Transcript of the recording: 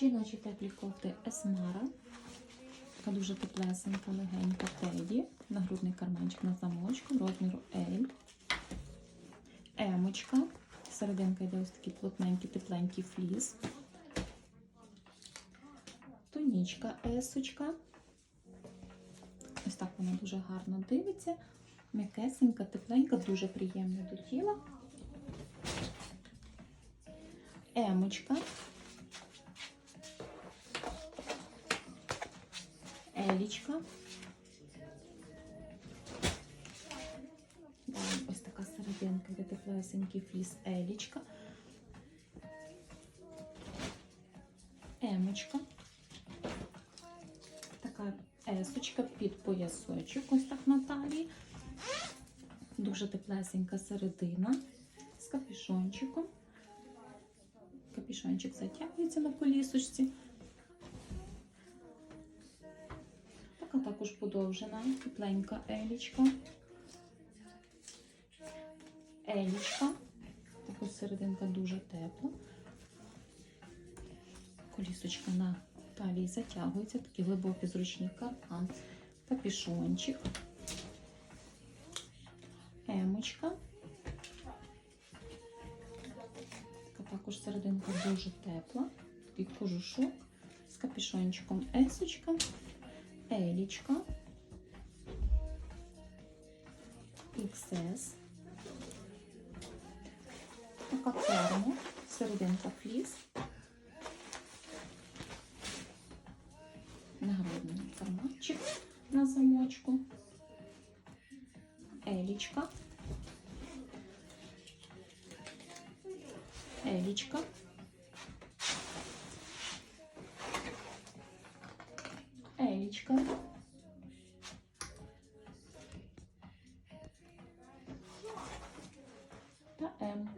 Жіночі теплі кофти Есмара. Така дуже теплесенька, легенька теді. Нагрудний карманчик на замочку розміру L. Емочка. Серединка йде ось такий плотненький, тепленький фліс. Тонічка есочка. Ось так вона дуже гарно дивиться. М'якесенька, тепленька, дуже приємна до тіла. Емочка. Елічка. Далі ось така серединка, де теплесенький фліс Елічка. Емочка. Така есочка під поясочок, ось так на талії. Дуже теплесенька середина з капюшончиком. Капюшончик затягується на полісочці. Така також подовжена, тепленька елічка. Елічка. Також серединка дуже тепла. Колісочка на талії затягується, такий глибокий зручний карман. Капюшончик. Емочка. Така також серединка дуже тепла. Такий кожушок з капюшончиком есочка. Елічка. XS. Така термо, серединка фліс. Нагрудний карманчик на замочку. Елічка. Елічка. that um